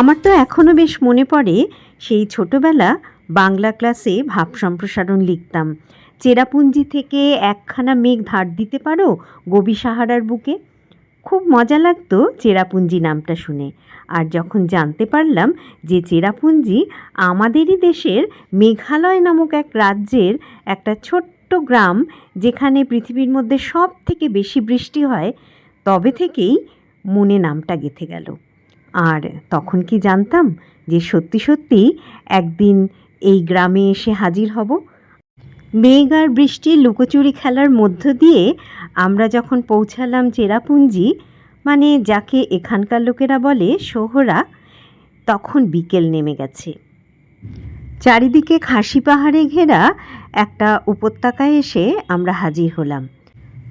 আমার তো এখনও বেশ মনে পড়ে সেই ছোটবেলা বাংলা ক্লাসে ভাব সম্প্রসারণ লিখতাম। চেরাপুঞ্জি থেকে একখানা মেঘ ধার দিতে পারো গবি সাহারার বুকে? খুব মজা লাগতো চেরাপুঞ্জি নামটা শুনে। আর যখন জানতে পারলাম যে চেরাপুঞ্জি আমাদেরই দেশের মেঘালয় নামক এক রাজ্যের একটা ছোট্ট গ্রাম যেখানে পৃথিবীর মধ্যে সব থেকে বেশি বৃষ্টি হয়, তবে থেকেই মনে নামটা গেঁথে গেল। আর তখন কি জানতাম যে সত্যি সত্যি একদিন এই গ্রামে এসে হাজির হব? মেঘ আর বৃষ্টির লুকোচুরি খেলার মধ্য দিয়ে আমরা যখন পৌঁছালাম চেরাপুঞ্জি মানে যাকে এখানকার লোকেরা বলে সোহরা, তখন বিকেল নেমে গেছে। চারিদিকে খাসি পাহাড়ে ঘেরা একটা উপত্যকায় এসে আমরা হাজির হলাম।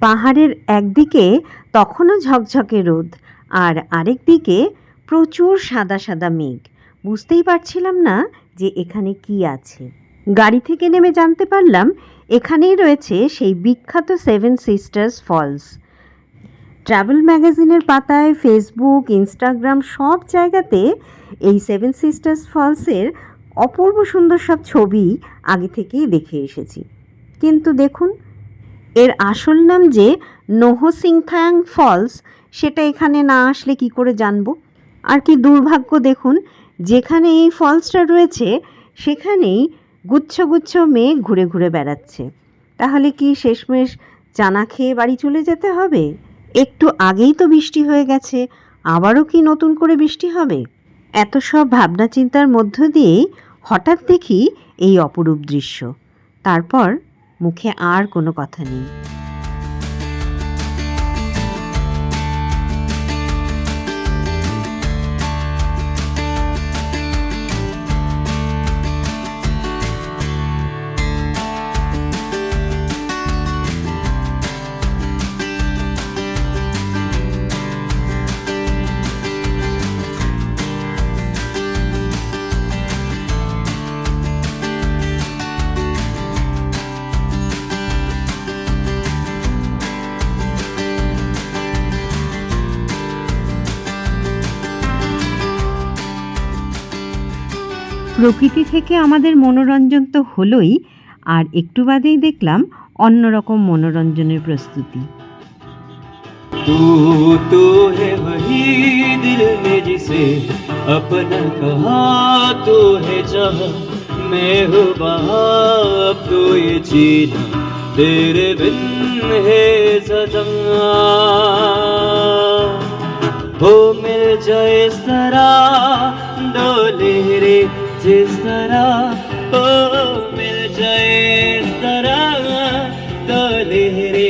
পাহাড়ের একদিকে তখনও ঝকঝকে রোদ আর আরেক দিকে প্রচুর সাদা সাদা মেঘ। বুঝতেই পারছিলাম না যে এখানে কি আছে। গাড়ি থেকে নেমে জানতে পারলাম এখানেই রয়েছে সেই বিখ্যাত সেভেন সিস্টার্স ফলস ট্রাভেল ম্যাগাজিনের পাতায় ফেসবুক ইনস্টাগ্রাম সব জায়গাতে এই সেভেন সিস্টার্স ফলসের অপূর্ব সুন্দর সব ছবি আগে থেকেই দেখে এসেছি। কিন্তু দেখুন, এর আসল নাম যে নহসিংথ্যাং ফলস সেটা এখানে না আসলে কি করে জানব? আর কি দুর্ভাগ্য দেখুন, যেখানে এই ফলসটা রয়েছে, সেখানেই গুচ্ছ গুচ্ছ মেঘ ঘুরে ঘুরে বেড়াচ্ছে। তাহলে কি শেষমেশ চানা খেয়ে বাড়ি চলে যেতে হবে? একটু আগেই তো বৃষ্টি হয়ে গেছে, আবারও কি নতুন করে বৃষ্টি হবে? এত সব ভাবনা চিন্তার মধ্য দিয়েই হঠাৎ দেখি এই অপরূপ দৃশ্য। তারপর মুখে আর কোনো কথা নেই। প্রকৃতি থেকে আমাদের মনোরঞ্জন তো হলোই আর একটু বাদেই দেখলাম অন্যরকম মনোরঞ্জনের প্রস্তুতি तू तो है वही दिल में जिसे अपना कहा तो है जहाँ मैं हूँ वहाँ अब तो ये जीना तेरे बिन है सजा हो मिल जाए इस तरह डोले रे जिस तरह हो मिल जाए इस तरह डोले रे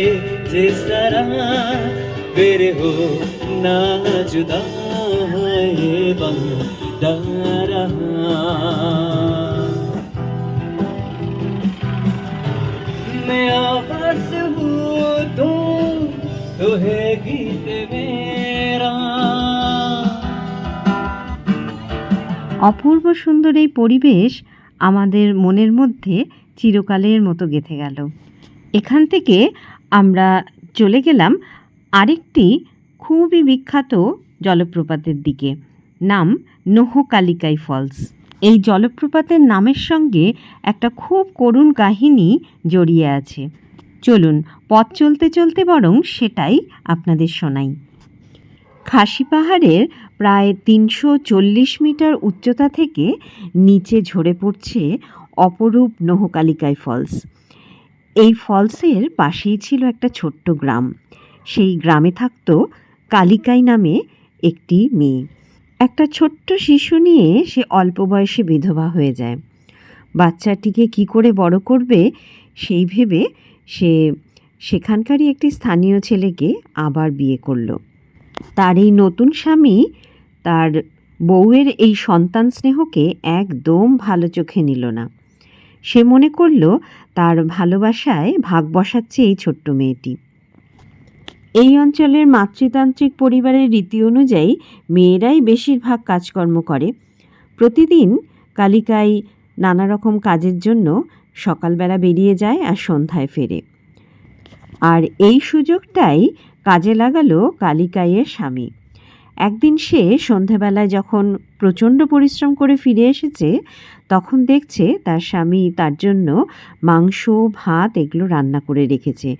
जिस तरह फिर हो ना जुदा ये बंदा रहा অপূর্ব সুন্দর এই পরিবেশ আমাদের মনের মধ্যে চিরকালের মতো গেঁথে গেল। এখান থেকে আমরা চলে গেলাম আরেকটি খুবই বিখ্যাত জলপ্রপাতের দিকে, নাম নহকালিকাই ফলস। এই জলপ্রপাতের নামের সঙ্গে একটা খুব করুণ কাহিনী জড়িয়ে আছে। চলুন, পথ চলতে চলতে বরং সেটাই আপনাদের শোনাই। খাসি পাহাড়ের প্রায় তিনশো চল্লিশ মিটার উচ্চতা থেকে নিচে ঝরে পড়ছে অপরূপ নহকালিকাই ফলস। এই ফলসের পাশেই ছিল একটা ছোট্ট গ্রাম। সেই গ্রামে থাকতো কালিকাই নামে একটি মেয়ে। একটা ছোট্ট শিশু নিয়ে সে অল্প বয়সে বিধবা হয়ে যায়। বাচ্চাটিকে কি করে বড় করবে সেই ভেবে সে সেখানকারই একটি স্থানীয় ছেলেকে আবার বিয়ে করল। তার এই নতুন স্বামী তার বউয়ের এই সন্তান স্নেহকে একদম ভালো চোখে নিল না। সে মনে করল তার ভালোবাসায় ভাগ বসাচ্ছে এই ছোট্ট মেয়েটি। এই অঞ্চলের মাতৃতান্ত্রিক পরিবারের রীতি অনুযায়ী মেয়েরাই বেশিরভাগ কাজকর্ম করে। প্রতিদিন কালিকাই নানা রকম কাজের জন্য সকালবেলা বেরিয়ে যায় আর সন্ধ্যায় ফেরে। আর এই সুযোগটাই কাজে লাগালো কালিকাইয়ের স্বামী। একদিন সে সন্ধেবেলায় যখন প্রচণ্ড পরিশ্রম করে ফিরে এসেছে, তখন দেখছে তার স্বামী তার জন্য মাংস, ভাত এগুলো রান্না করে রেখেছে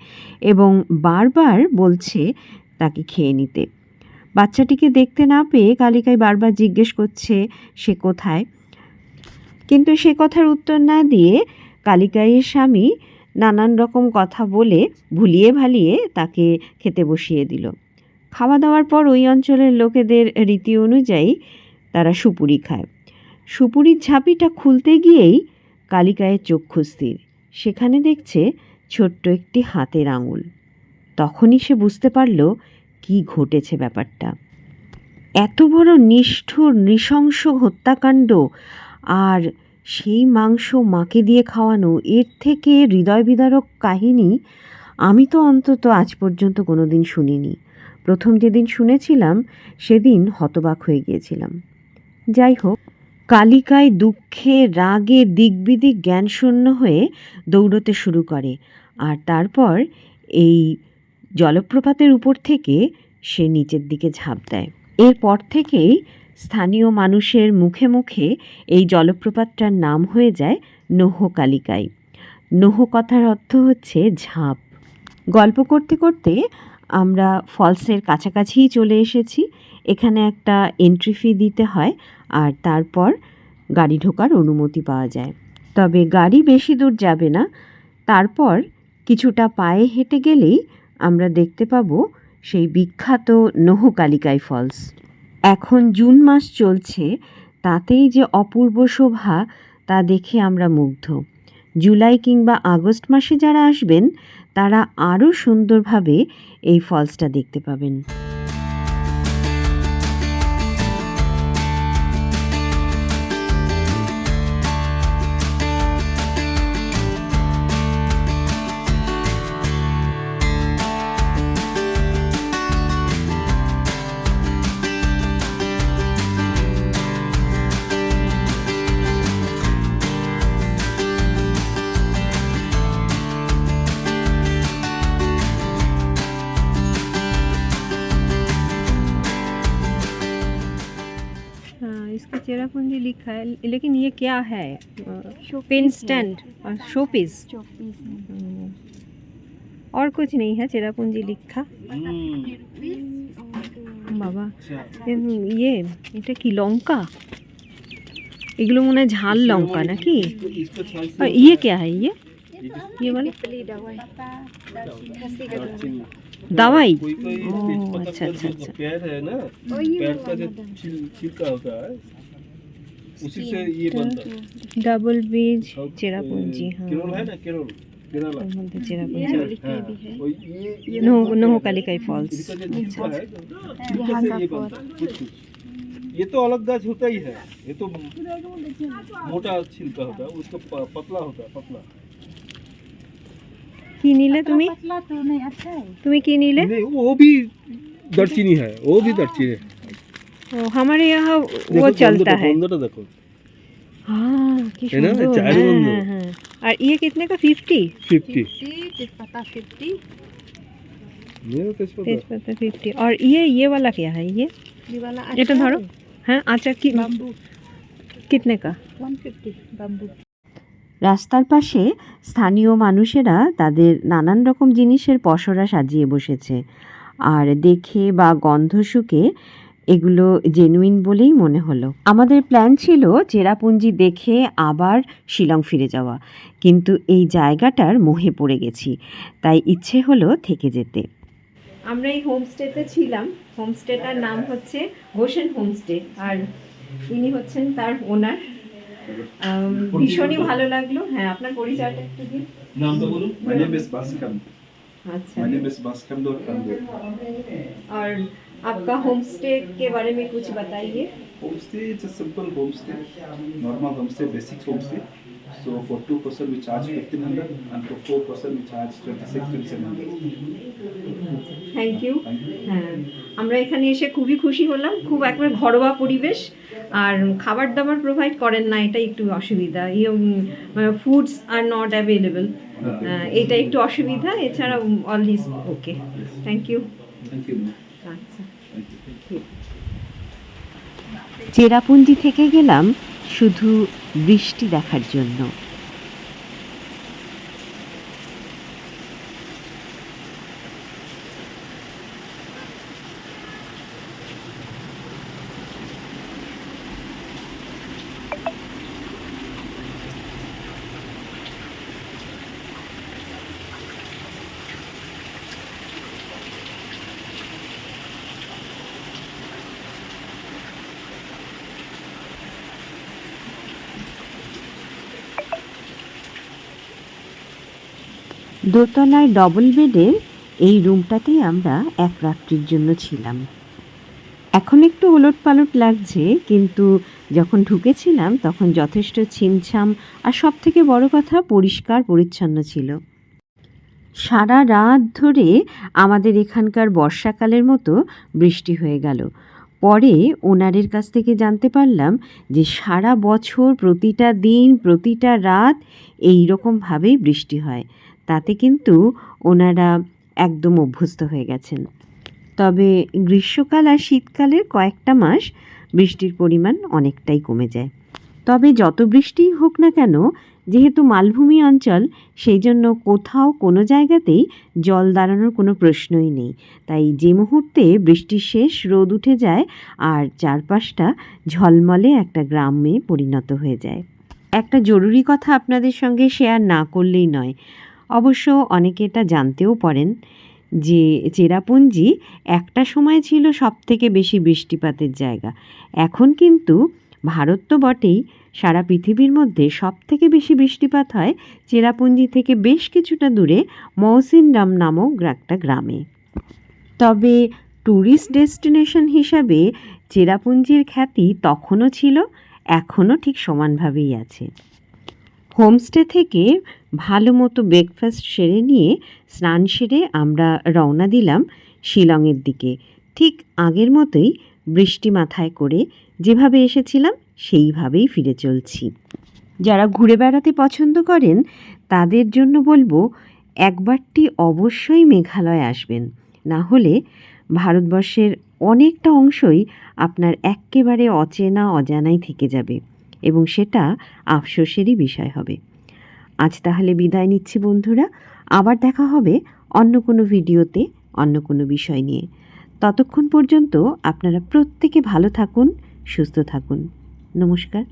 এবং বারবার বলছে তাকে খেয়ে নিতে। বাচ্চাটিকে দেখতে না পেয়ে কালিকাই বারবার জিজ্ঞেস করছে, সে কোথায়? কিন্তু সে কথার উত্তর না দিয়ে কালিকাইয়ের স্বামী নানান রকম কথা বলে ভুলিয়ে ভালিয়ে তাকে খেতে বসিয়ে দিল। খাওয়া দাওয়ার পর ওই অঞ্চলের লোকেদের রীতি অনুযায়ী তারা সুপুরি খায়। সুপুরির ঝাঁপিটা খুলতে গিয়েই কালিকায়ের চক্ষু স্থির। সেখানে দেখছে ছোট্ট একটি হাতের আঙুল। তখনই সে বুঝতে পারল কি ঘটেছে ব্যাপারটা। এত বড় নিষ্ঠুর, নৃশংস হত্যাকাণ্ড আর সেই মাংস মাকে দিয়ে খাওয়ানো, এর থেকে হৃদয় বিদারক কাহিনী আমি তো অন্তত আজ পর্যন্ত কোনো দিন শুনিনি। প্রথম যেদিন শুনেছিলাম, সেদিন হতবাক হয়ে গিয়েছিলাম। যাই হোক, কালিকায় দুঃখে রাগে দিকবিদিক জ্ঞানশূন্য হয়ে দৌড়তে শুরু করে আর তারপর এই জলপ্রপাতের উপর থেকে সে নিচের দিকে ঝাঁপ দেয়। এরপর থেকেই স্থানীয় মানুষের মুখে মুখে এই জলপ্রপাতটার নাম হয়ে যায় নহকালিকাই নহ কথার অর্থ হচ্ছে ঝাঁপ। গল্প করতে করতে আমরা ফলসের কাছাকাছিই চলে এসেছি। এখানে একটা এন্ট্রি ফি দিতে হয় আর তারপর গাড়ি ঢোকার অনুমতি পাওয়া যায়। তবে গাড়ি বেশি দূর যাবে না। তারপর কিছুটা পায়ে হেঁটে গেলেই আমরা দেখতে পাবো সেই বিখ্যাত নহকালিকাই ফলস। এখন জুন মাস চলছে, তাতেই যে অপূর্ব শোভা তা দেখে আমরা মুগ্ধ। জুলাই কিংবা আগস্ট মাসে যারা আসবেন, তারা আরও সুন্দরভাবে এই ফলসটা দেখতে পাবেন। लिखा है लेकिन ये क्या है पेन स्टैंड और शो पीस और कुछ नहीं है चेरापूंजी लिखा বাবা এম, ইয়ে এটা কি লঙ্কা এগুলো মনে হয় ঝাল লঙ্কা নাকি আর ইয়ে क्या है ये ये वाला दवाई कोई कोई ओह, तेजपत्ता अच्छा, का अच्छा, जो अच्छा। उसी से ये बनता है। डबल बीज चेरापूंजी हाँ। केरल है ना केरल? चेरापूंजी। फॉल्स। ये तो अलग होता ही है। ये तो मोटा छिलका होता है पतला होता है पतला। की नीले तुम्हें? तो नहीं अच्छा है। तुम्हें की नीले? वो भी दर्चिनी है वो भी दर्चिनी है। हमारे यहाँ देखो वो चलता गंधटा- है गंधटा देखो हाँ কি है ना? সুন্দর चार হ্যাঁ बंधु। হ্যাঁ হ্যাঁ আর ये कितने का फिफ्टी फिफ्टी मेरा तेजपत्ता तेजपत्ता फिफ्टी और ये ये वाला क्या है ये এটা ধরো হ্যাঁ আচ্ছা কি कितने का রাস্তার পাশে স্থানীয় মানুষেরা তাদের নানান রকম জিনিসের পসরা সাজিয়ে বসেছে আর দেখে বা গন্ধ শুকে এগুলো জেনুইন বলেই মনে হলো। আমাদের প্ল্যান ছিল চেরাপুঞ্জি দেখে আবার শিলং ফিরে যাওয়া। কিন্তু এই জায়গাটার মোহে পড়ে গেছি। তাই ইচ্ছে হলো থেকে যেতে। আমরা এই হোমস্টেতে ছিলাম। হোমস্টেটার নাম হচ্ছে গোসেন হোমস্টে আর ইনি হচ্ছেন তার ওনার ভীষণই ভালো লাগল। হ্যাঁ আপনার পরিচয়টা একটু দিন। নামটা বলুন। মাই নেম ইজ বাসকাম আচ্ছা। মাই নেম ইজ বাসকাম দোর আর आपका होम स्टे के बारे में कुछ बताइए Home stay is a simple home stay, normal home stay, basic home stay. So for two person we charge fifteen hundred, and for four person we charge twenty six twenty seven hundred. Thank you Thank you. হ্যাঁ আমরা এখানে এসে খুবই খুশি হলাম খুব একবার ঘরোয়া পরিবেশ আর খাবার দাবার প্রোভাইড করেন না এটা একটু অসুবিধা ফুডস আর নট অ্যাভেলেবল এটা একটু অসুবিধা এছাড়া all is okay thank you Thank you. আচ্ছা। চেরাপুঞ্জি থেকে গেলাম শুধু বৃষ্টি দেখার জন্য। দোতলায় ডবল বেডের এই রুমটাতেই আমরা এক রাত্রির জন্য ছিলাম। এখন একটু ওলট পালট লাগছে, কিন্তু যখন ঢুকেছিলাম তখন যথেষ্ট ছিমছাম আর সব থেকে বড় কথা পরিষ্কার পরিচ্ছন্ন ছিল। সারা রাত ধরে আমাদের এখানকার বর্ষাকালের মতো বৃষ্টি হয়ে গেল। পরে ওনারের কাছ থেকে জানতে পারলাম যে সারা বছর প্রতিটা দিন, প্রতিটা রাত এই রকমভাবেই বৃষ্টি হয়। তাতে কিন্তু ওনারা একদম অভ্যস্ত হয়ে গেছেন। তবে গ্রীষ্মকাল আর শীতকালের কয়েকটা মাস বৃষ্টির পরিমাণ অনেকটাই কমে যায়। তবে যত বৃষ্টিই হোক না কেন, যেহেতু মালভূমি অঞ্চল, সেই জন্য কোথাও কোনো জায়গাতেই জল দাঁড়ানোর কোনো প্রশ্নই নেই। তাই যে মুহূর্তে বৃষ্টি শেষ রোদ উঠে যায়, আর চারপাশটা ঝলমলে একটা গ্রামে পরিণত হয়ে যায়। একটা জরুরি কথা আপনাদের সঙ্গে শেয়ার না করলেই নয়। অবশ্য অনেকে এটা জানতেও পারেন যে চেরাপুঞ্জি একটা সময় ছিল সব থেকে বেশি বৃষ্টিপাতের জায়গা। এখন কিন্তু ভারত তো বটেই, সারা পৃথিবীর মধ্যে সব থেকে বেশি বৃষ্টিপাত হয় চেরাপুঞ্জি থেকে বেশ কিছুটা দূরে মৌসিনরাম নামক একটা গ্রামে। তবে ট্যুরিস্ট ডেস্টিনেশন হিসাবে চেরাপুঞ্জির খ্যাতি তখনও ছিল, এখনও ঠিক সমানভাবেই আছে। হোমস্টে থেকে ভালো মতো ব্রেকফাস্ট সেরে নিয়ে স্নান সেরে আমরা রওনা দিলাম শিলংয়ের দিকে। ঠিক আগের মতোই বৃষ্টি মাথায় করে যেভাবে এসেছিলাম সেইভাবেই ফিরে চলছি। যারা ঘুরে বেড়াতে পছন্দ করেন তাদের জন্য বলব একবারটি অবশ্যই মেঘালয় আসবেন। না হলে ভারতবর্ষের অনেকটা অংশই আপনার এক্কেবারে অচেনা, অজানাই থেকে যাবে। এবং সেটা আফসোসেরই বিষয় হবে। আজ তাহলে বিদায় নিচ্ছি বন্ধুরা। আবার দেখা হবে অন্য কোনো ভিডিওতে, অন্য কোনো বিষয় নিয়ে। ততক্ষণ পর্যন্ত আপনারা প্রত্যেকে ভালো থাকুন, সুস্থ থাকুন। নমস্কার।